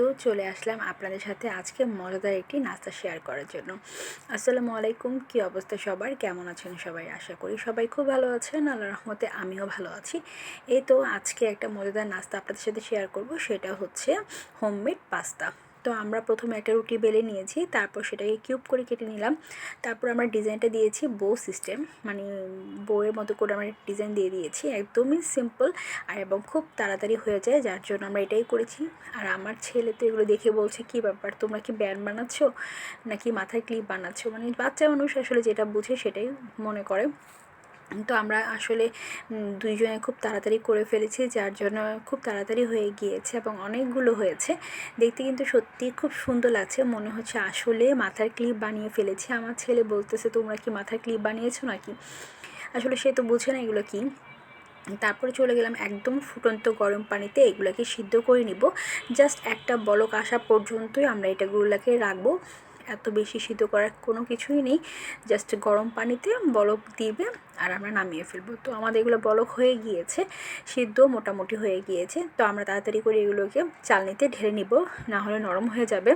তো চলে আসলাম আপনাদের সাথে আজকে মজাদার একটি নাস্তা শেয়ার করার জন্য। আসসালামু আলাইকুম, কি অবস্থা সবার? কেমন আছেন সবাই? আশা করি সবাই খুব ভালো আছেন আল্লাহ রহমতে আমিও ভালো আছি। এই তো আজকে একটা মজাদার নাস্তা আপনাদের সাথে শেয়ার করব, সেটা হচ্ছে হোমমেড পাস্তা তো আমরা প্রথমে একটা রুটি বেলে নিয়েছি, তারপর সেটাকে কিউব করে কেটে নিলাম। তারপর আমরা ডিজাইনটা দিয়েছি বো সিস্টেম মানে বউয়ের মতো করে আমরা ডিজাইন দিয়ে দিয়েছি, একদমই সিম্পল আর এবং খুব তাড়াতাড়ি হয়ে যায়, যার জন্য আমরা এটাই করেছি। আর আমার ছেলে তো এগুলো দেখে বলছে, কি ব্যাপার, তোমরা কি ব্যান্ড বানাচ্ছ নাকি মাথায় ক্লিপ বানাচ্ছ? মানে বাচ্চা মানুষ আসলে যেটা বুঝে সেটাই মনে করে। তো আমরা আসলে দুইজনে খুব তাড়াতাড়ি করে ফেলেছি, যার জন্য খুব তাড়াতাড়ি হয়ে গিয়েছে এবং অনেকগুলো হয়েছে। দেখতে কিন্তু সত্যি খুব সুন্দর লাগছে। মনে হচ্ছে আসলে মাথার ক্লিপ বানিয়ে ফেলেছি। আমার ছেলে বলতেছে, তোমরা কি মাথার ক্লিপ বানিয়েছো নাকি? আসলে সে তো বুঝে না এগুলো কী। তারপরে চলে গেলাম একদম ফুটন্ত গরম পানিতে, এগুলোকে সিদ্ধ করে নিব। জাস্ট একটা বলক আসা পর্যন্তই আমরা এটাগুলোকে রাখব। এত বেশি সিদ্ধ করার কোনো কিছুই নেই। জাস্ট গরম পানিতে বলক দিবে আর আমরা নামিয়ে ফেলব। তো আমাদের এগুলো বলক হয়ে গিয়েছে, সিদ্ধ মোটামুটি হয়ে গিয়েছে। তো আমরা তাড়াতাড়ি করে এগুলোকে চালনিতে ঢেলে নিব, না হলে নরম হয়ে যাবে।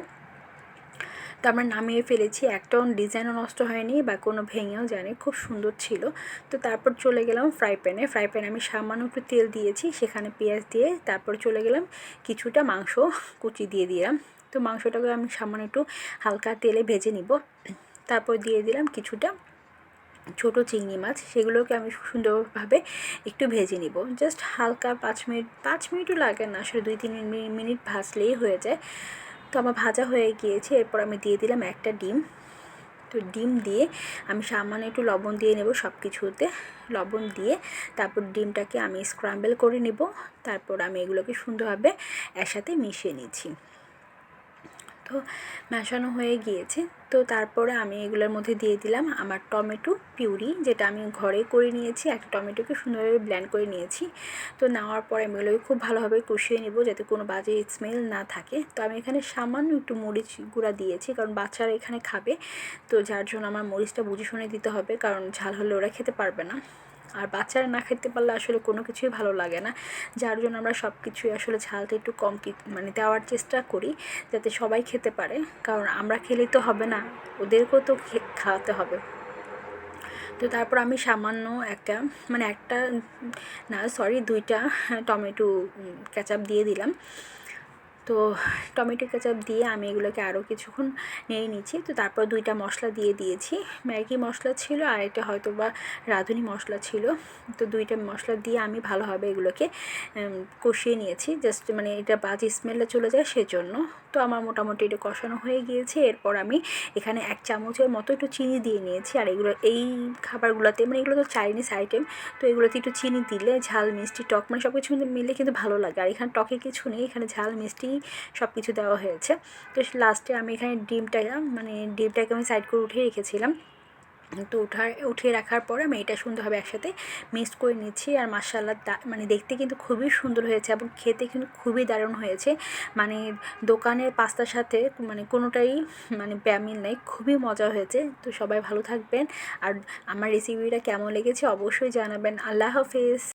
তো আমরা নামিয়ে ফেলেছি একটাও ডিজাইনও নষ্ট হয়নি বা কোনো ভেঙেও যায়নি, খুব সুন্দর ছিল। তো তারপর চলে গেলাম ফ্রাই প্যানে ফ্রাই প্যানে আমি সামান্য একটু তেল দিয়েছি, সেখানে পেঁয়াজ দিয়ে তারপর চলে গেলাম, কিছুটা মাংস কুচি দিয়ে দিলাম। তো মাংসটাকে আমি সামান্য একটু হালকা তেলে ভেজে নিব। তারপর দিয়ে দিলাম কিছুটা ছোটো চিংড়ি মাছ, সেগুলোকে আমি সুন্দরভাবে একটু ভেজে নিব। জাস্ট হালকা পাঁচ মিনিট, পাঁচ মিনিটও লাগে না, আসলে দুই, তিন মিনিট ভাজলেই হয়ে যায়। তো আমার ভাজা হয়ে গিয়েছে, এরপর আমি দিয়ে দিলাম একটা ডিম। তো ডিম দিয়ে আমি সামান্য একটু লবণ দিয়ে নেব সব কিছুতে লবণ দিয়ে তারপর ডিমটাকে আমি স্ক্রাম্বেল করে নেব। তারপর আমি এগুলোকে সুন্দরভাবে একসাথে মিশিয়ে নিচ্ছি। তো মেশানো হয়ে গিয়েছে। তো তারপরে আমি এগুলোর মধ্যে দিয়ে দিলাম আমার টমেটো পিউরি, যেটা আমি ঘরে করে নিয়েছি। একটা টমেটোকে সুন্দরভাবে ব্ল্যান্ড করে নিয়েছি। তো নেওয়ার পরে আমি এগুলোকে খুব ভালোভাবে কষিয়ে নেব যাতে কোনো বাজে স্মেল না থাকে। তো আমি এখানে সামান্য একটু মরিচ গুঁড়া দিয়েছি, কারণ বাচ্চারা এখানে খাবে। তো যার জন্য আমার মরিচটা বুঝে শুনে দিতে হবে, কারণ ঝাল হলে ওরা খেতে পারবে না। আর বাচ্চারা না খেতে পারলে আসলে কোনো কিছুই ভালো লাগে না। যার জন্য আমরা সব কিছুই আসলে ঝালটা একটু কম মানে দেওয়ার চেষ্টা করি যাতে সবাই খেতে পারে। কারণ আমরা খেলেই তো হবে না, ওদেরকেও তো খাওয়াতে হবে। তো তারপর আমি সামান্য একটা মানে একটা না সরি দুইটা টমেটো ক্যাচাপ দিয়ে দিলাম। তো টমেটো কেচাপ দিয়ে আমি এগুলোকে আরও কিছুক্ষণ নিয়ে নিচ্ছি। তো তারপর দুইটা মশলা দিয়ে দিয়েছি। ম্যাগি মশলা ছিল আর এটা হয়তো বা রাঁধুনি মশলা ছিল। তো দুইটা মশলা দিয়ে আমি ভালোভাবে এগুলোকে কষিয়ে নিয়েছি। জাস্ট মানে এটা বাজে স্মেলটা চলে যায় সেজন্য। তো আমার মোটামুটি এটা কষানো হয়ে গিয়েছে। এরপর আমি এখানে এক চামচের মতো একটু চিনি দিয়ে নিয়েছি। আর এগুলো, এই খাবারগুলোতে মানে এগুলো তো চাইনিজ আইটেম। তো এগুলোতে একটু চিনি দিলে ঝাল, মিষ্টি, টক মানে সব কিছু মিলে কিন্তু ভালো লাগে। আর এখানে টকে কিছু নেই। এখানে ঝাল, মিষ্টি সব কিছু দেওয়া হয়েছে। তো লাস্টে আমি এখানে ডিমটা মানে ডিমটাকে আমি সাইড করে উঠিয়ে রেখেছিলাম। তো উঠার, উঠিয়ে রাখার পরে আমি এটা সুন্দরভাবে একসাথে মিক্সড করে নিচ্ছি আর মাসাল্লা মানে দেখতে কিন্তু খুবই সুন্দর হয়েছে এবং খেতে কিন্তু খুবই দারুণ হয়েছে। মানে দোকানের পাস্তার সাথে মানে কোনোটাই মানে ব্যামিল নেই, খুবই মজা হয়েছে। তো সবাই ভালো থাকবেন আর আমার রেসিপিটা কেমন লেগেছে অবশ্যই জানাবেন। আল্লাহ হাফেজ।